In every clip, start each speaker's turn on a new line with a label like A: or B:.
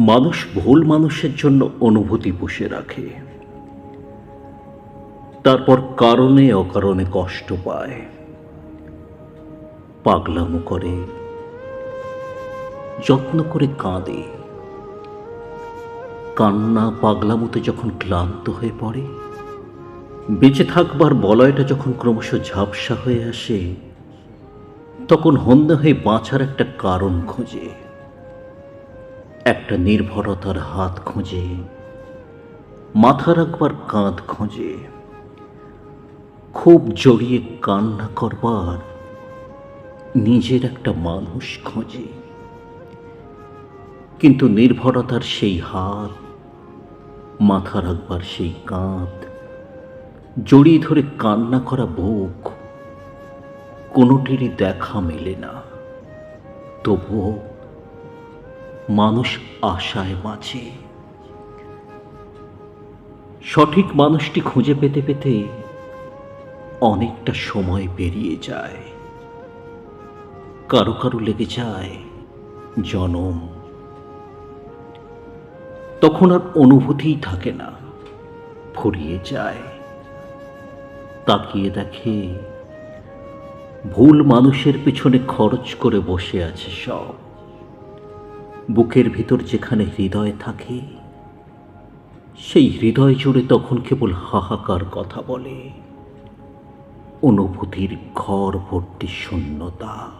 A: মানুষ ভুল মানুষের জন্য অনুভূতি পুষে রাখে। তারপর কারণে অকারণে কষ্ট পায়। পাগলামো করে, যত্ন করে কাঁদে। কান্না পাগলামোতে যখন ক্লান্ত হয়ে পড়ে, বেঁচে থাকবার বলয়টা যখন ক্রমশ ঝাপসা হয়ে আসে, তখন হন্যে হয়ে বাঁচার একটা কারণ খোঁজে। একটা নির্ভরতার হাত খোঁজে মাথা রাখবার কাঁধ খোঁজে, খুব জড়িয়ে কান্না করবার নিজের একটা মানুষ খোঁজে। কিন্তু নির্ভরতার সেই হাত মাথা রাখবার সেই কাঁধ, জড়িয়ে ধরে কান্না করা বুক, কোনোটিরই দেখা মেলে না। তবুও মানুষ আশায় বাঁচে সঠিক মানুষটি খুঁজে পেতে পেতে অনেকটা সময় পেরিয়ে যায়। কারও কারও লেগে যায় জনম। তখন আর অনুভূতিই থাকে না, ফুরিয়ে যায়। তাকিয়ে দেখে ভুল মানুষের পিছনে খরচ করে বসে আছে সব। বুকের ভিতর যেখানে হৃদয় থাকে, সেই হৃদয় জুড়ে তখন কেবল হাহাকার কথা বলে। অনুভূতির ঘর ভর্তি শূন্যতা।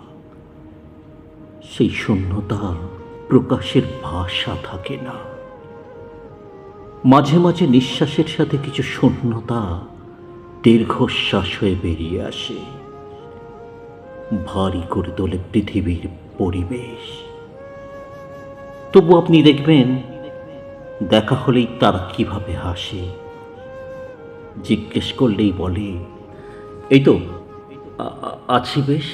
A: সেই শূন্যতা প্রকাশের ভাষা থাকে না। মাঝে মাঝে নিঃশ্বাসের সাথে কিছু শূন্যতা দীর্ঘশ্বাস হয়ে বেরিয়ে আসে। ভারী করে তোলে পৃথিবীর পরিবেশ। তবু আপনি দেখবেন দেখা হলেই তারা কীভাবে হাসে। জিজ্ঞেস করলেই বলে, এই তো আছি বেশ?